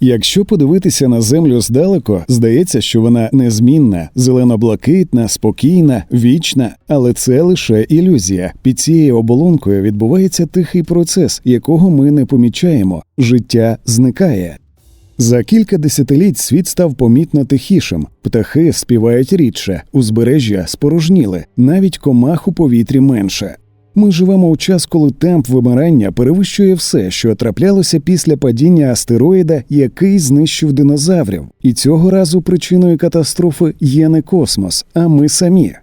Якщо подивитися на землю здалеку, здається, що вона незмінна, зелено-блакитна, спокійна, вічна, але це лише ілюзія. Під цією оболонкою відбувається тихий процес, якого ми не помічаємо. Життя зникає. За кілька десятиліть світ став помітно тихішим. Птахи співають рідше, узбережжя спорожніли, навіть комах у повітрі менше. Ми живемо у час, коли темп вимирання перевищує все, що траплялося після падіння астероїда, який знищив динозаврів. І цього разу причиною катастрофи є не космос, а ми самі.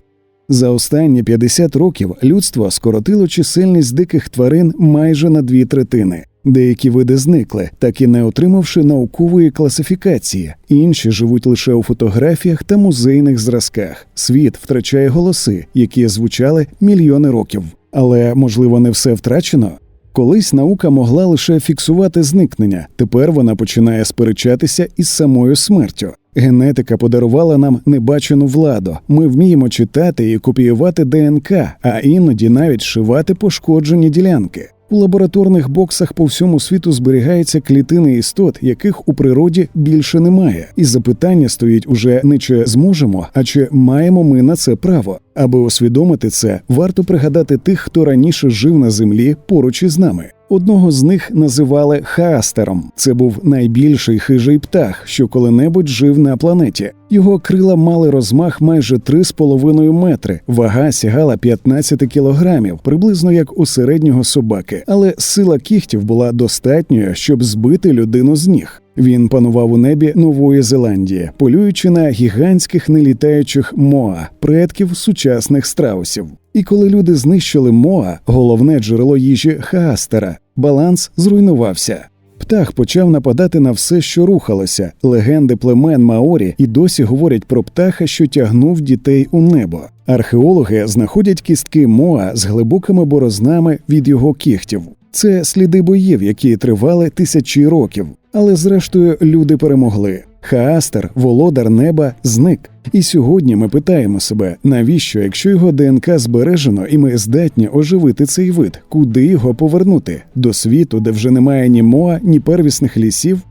За останні 50 років людство скоротило чисельність диких тварин майже на дві третини. Деякі види зникли, так і не отримавши наукової класифікації, інші живуть лише у фотографіях та музейних зразках. Світ втрачає голоси, які звучали мільйони років. Але можливо не все втрачено. Колись наука могла лише фіксувати зникнення, тепер вона починає сперечатися із самою смертю. Генетика подарувала нам небачену владу. Ми вміємо читати і копіювати ДНК, а іноді навіть шивати пошкоджені ділянки. У лабораторних боксах по всьому світу зберігаються клітини істот, яких у природі більше немає. І запитання стоїть уже не чи зможемо, а чи маємо ми на це право. Аби усвідомити це, варто пригадати тих, хто раніше жив на землі поруч із нами. Одного з них називали хаастером. Це був найбільший хижий птах, що коли-небудь жив на планеті. Його крила мали розмах майже 3,5 метри, вага сягала 15 кілограмів, приблизно як у середнього собаки, але сила кігтів була достатньою, щоб збити людину з ніг. Він панував у небі Нової Зеландії, полюючи на гігантських нелітаючих моа, предків сучасних страусів. І коли люди знищили моа, головне джерело їжі хаастера, баланс зруйнувався. Птах почав нападати на все, що рухалося. Легенди племен Маорі і досі говорять про птаха, що тягнув дітей у небо. Археологи знаходять кістки Моа з глибокими борознами від його кігтів. Це сліди боїв, які тривали тисячі років. Але зрештою люди перемогли. Хаастер, володар неба, зник. І сьогодні ми питаємо себе, навіщо, якщо його ДНК збережено, і ми здатні оживити цей вид, куди його повернути? До світу, де вже немає ні моа, ні первісних лісів.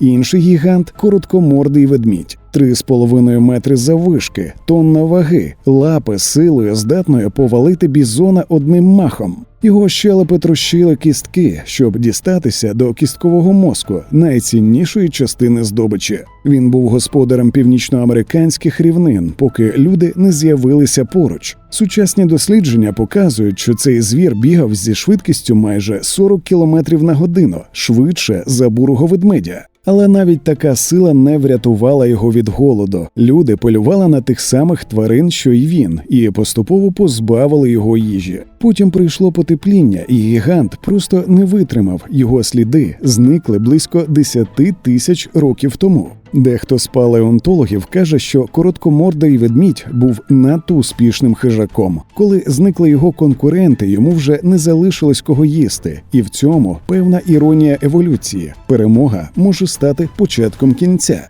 Інший гігант короткомордий ведмідь, три з половиною метри заввишки, тонна ваги, лапи силою здатною повалити бізона одним махом. Його щелепи трощили кістки, щоб дістатися до кісткового мозку, найціннішої частини здобичі. Він був господарем північноамериканських рівнин, поки люди не з'явилися поруч. Сучасні дослідження показують, що цей звір бігав зі швидкістю майже 40 км на годину, швидше за бурого ведмедя. Але навіть така сила не врятувала його від голоду. Люди полювали на тих самих тварин, що й він, і поступово позбавили його їжі. Потім прийшло потепління, і гігант просто не витримав. Його сліди зникли близько 10 тисяч років тому. Дехто з палеонтологів каже, що короткомордий ведмідь був надто успішним хижаком. Коли зникли його конкуренти, йому вже не залишилось кого їсти, і в цьому певна іронія еволюції. Перемога може стати початком кінця.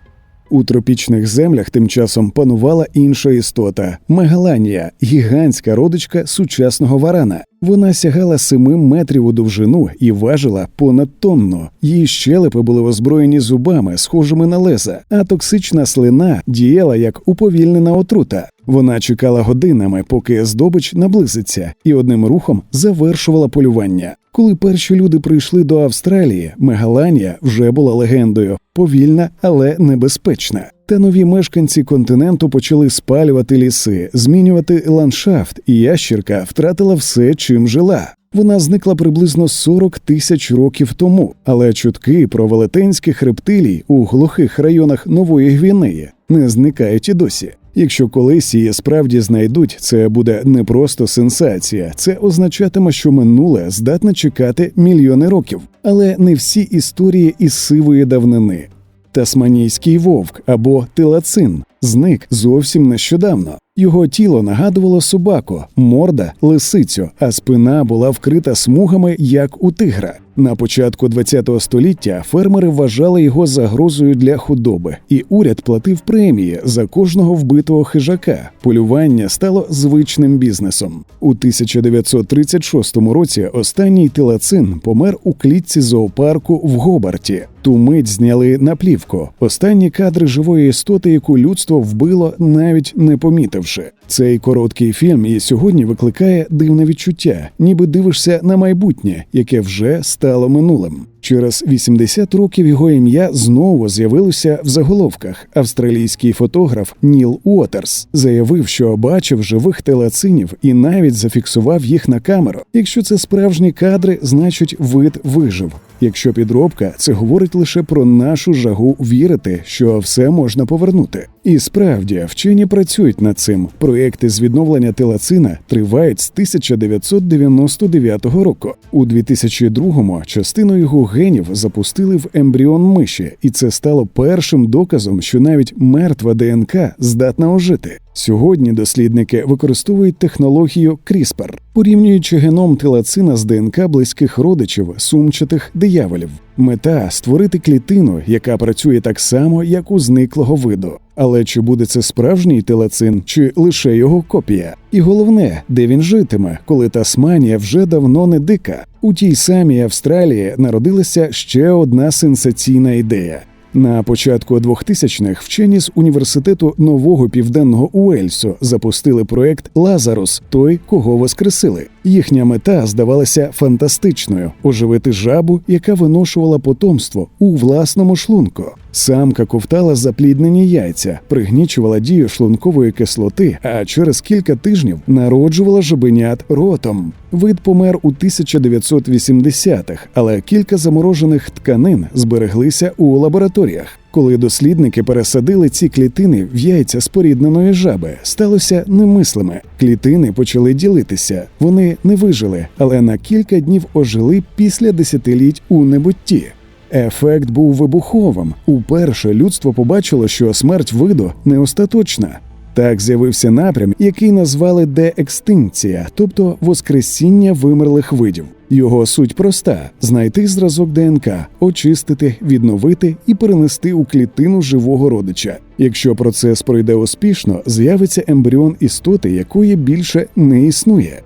У тропічних землях тим часом панувала інша істота мегаланія, гігантська родичка сучасного варана. Вона сягала семи метрів у довжину і важила понад тонну. Її щелепи були озброєні зубами, схожими на леза, а токсична слина діяла як уповільнена отрута. Вона чекала годинами, поки здобич наблизиться, і одним рухом завершувала полювання. Коли перші люди прийшли до Австралії, Мегаланія вже була легендою, повільна, але небезпечна. Та нові мешканці континенту почали спалювати ліси, змінювати ландшафт, і ящірка втратила все, чим жила. Вона зникла приблизно 40 тисяч років тому, але чутки про велетенських рептилій у глухих районах Нової Гвінеї не зникають і досі. Якщо колись її справді знайдуть, це буде не просто сенсація, це означатиме, що минуле здатне чекати мільйони років, але не всі історії із сивої давнини. Тасманійський вовк або тилацин зник зовсім нещодавно. Його тіло нагадувало собаку, морда лисицю, а спина була вкрита смугами, як у тигра. На початку ХХ століття фермери вважали його загрозою для худоби, і уряд платив премії за кожного вбитого хижака. Полювання стало звичним бізнесом. У 1936 році останній тилацин помер у клітці зоопарку в Гобарті. Ту мить зняли на плівку. Останні кадри живої істоти, яку людство вбило, навіть не помітивши. Цей короткий фільм і сьогодні викликає дивне відчуття, ніби дивишся на майбутнє, яке вже стало минулим. Через 80 років його ім'я знову з'явилося в заголовках. Австралійський фотограф Ніл Уотерс заявив, що бачив живих телецинів і навіть зафіксував їх на камеру. Якщо це справжні кадри, значить вид вижив. Якщо підробка, це говорить лише про нашу жагу вірити, що все можна повернути. І справді вчені працюють над цим. Проєкти з відновлення телацина тривають з 1999 року. У 2002-му частину його генів запустили в ембріон миші, і це стало першим доказом, що навіть мертва ДНК здатна ожити. Сьогодні дослідники використовують технологію CRISPR, порівнюючи геном телацина з ДНК близьких родичів сумчатих дияволів. Мета створити клітину, яка працює так само, як у зниклого виду. Але чи буде це справжній телацин, чи лише його копія? І головне, де він житиме, коли Тасманія вже давно не дика. У тій самій Австралії народилася ще одна сенсаційна ідея. На початку 2000-х вчені з університету нового південного Уельсу запустили проект Лазарус, той, кого воскресили. Їхня мета здавалася фантастичною оживити жабу, яка виношувала потомство у власному шлунку. Самка ковтала запліднені яйця, пригнічувала дію шлункової кислоти, а через кілька тижнів народжувала жабенят ротом. Вид помер у 1980-х, але кілька заморожених тканин збереглися у лабораторіях. Коли дослідники пересадили ці клітини в яйця спорідненої жаби, сталося немислиме. Клітини почали ділитися. Вони не вижили, але на кілька днів ожили після десятиліть у небутті. Ефект був вибуховим. Уперше людство побачило, що смерть виду не остаточна. Так з'явився напрям, який назвали деекстинкція, тобто воскресіння вимерлих видів. Його суть проста: знайти зразок ДНК, очистити, відновити і перенести у клітину живого родича. Якщо процес пройде успішно, з'явиться ембріон істоти, якої більше не існує.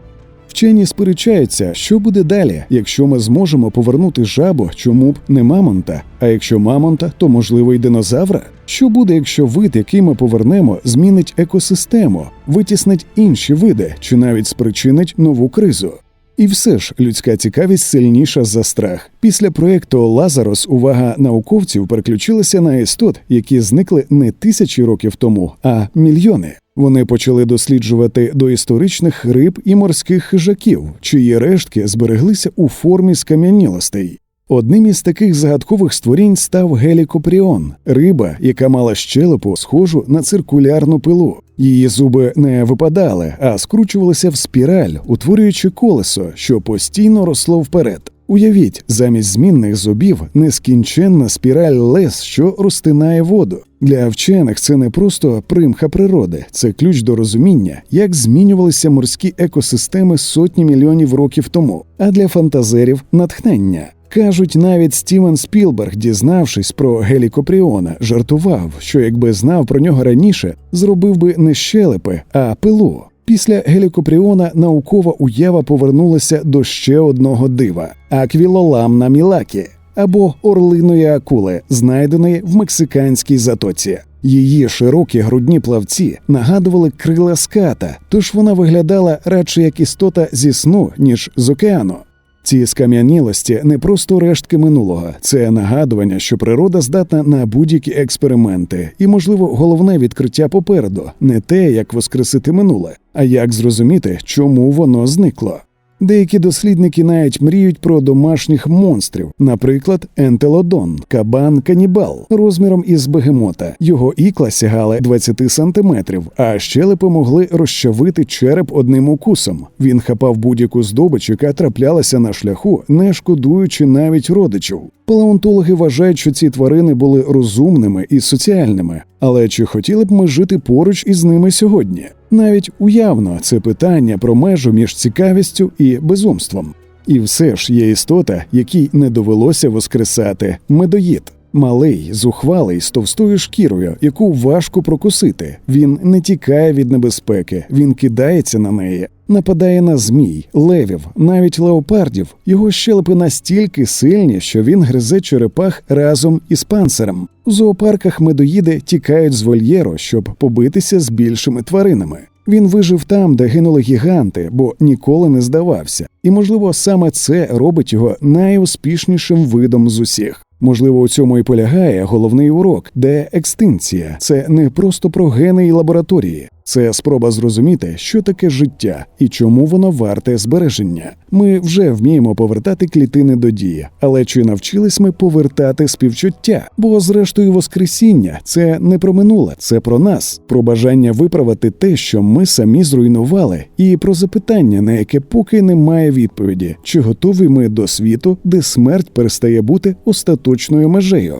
Вчені сперечаються, що буде далі, якщо ми зможемо повернути жабу, чому б не мамонта. А якщо мамонта, то можливо й динозавра. Що буде, якщо вид, який ми повернемо, змінить екосистему, витіснить інші види чи навіть спричинить нову кризу? І все ж людська цікавість сильніша за страх. Після проекту Лазарос увага науковців переключилася на істот, які зникли не тисячі років тому, а мільйони. Вони почали досліджувати доісторичних риб і морських хижаків, чиї рештки збереглися у формі скам'янілостей. Одним із таких загадкових створінь став гелікопріон риба, яка мала щелепу, схожу на циркулярну пилу. Її зуби не випадали, а скручувалися в спіраль, утворюючи колесо, що постійно росло вперед. Уявіть, замість змінних зубів нескінченна спіраль лес, що розтинає воду. Для вчених це не просто примха природи, це ключ до розуміння, як змінювалися морські екосистеми сотні мільйонів років тому, а для фантазерів натхнення. Кажуть, навіть Стівен Спілберг, дізнавшись про гелікопріона, жартував, що якби знав про нього раніше, зробив би не щелепи, а пилу. Після гелікопріона наукова уява повернулася до ще одного дива аквілоламна мілакі або орлиної акули, знайденої в мексиканській затоці. Її широкі грудні плавці нагадували крила ската, тож вона виглядала радше як істота зі сну, ніж з океану. Ці скам'янілості не просто рештки минулого, це нагадування, що природа здатна на будь-які експерименти, і, можливо, головне відкриття попереду не те, як воскресити минуле, а як зрозуміти, чому воно зникло. Деякі дослідники навіть мріють про домашніх монстрів, наприклад, ентелодон, кабан канібал розміром із бегемота. Його ікла сягали 20 сантиметрів, а щелепи могли розчавити череп одним укусом. Він хапав будь-яку здобич, яка траплялася на шляху, не шкодуючи навіть родичів. Палеонтологи вважають, що ці тварини були розумними і соціальними, але чи хотіли б ми жити поруч із ними сьогодні? Навіть уявно це питання про межу між цікавістю і безумством. І все ж є істота, якій не довелося воскресати медоїд. Малий, зухвалий, з товстою шкірою, яку важко прокусити. Він не тікає від небезпеки, він кидається на неї, нападає на змій, левів, навіть леопардів. Його щелепи настільки сильні, що він гризе черепах разом із панцирем. У зоопарках медоїди тікають з вольєру, щоб побитися з більшими тваринами. Він вижив там, де гинули гіганти, бо ніколи не здавався. І, можливо, саме це робить його найуспішнішим видом з усіх. Можливо, у цьому і полягає головний урок, де екстинція це не просто про гени і лабораторії, це спроба зрозуміти, що таке життя і чому воно варте збереження. Ми вже вміємо повертати клітини до дії, але чи навчились ми повертати співчуття? Бо, зрештою, воскресіння це не про минуле, це про нас, про бажання виправити те, що ми самі зруйнували, і про запитання, на яке поки немає відповіді, чи готові ми до світу, де смерть перестає бути остаточною межею.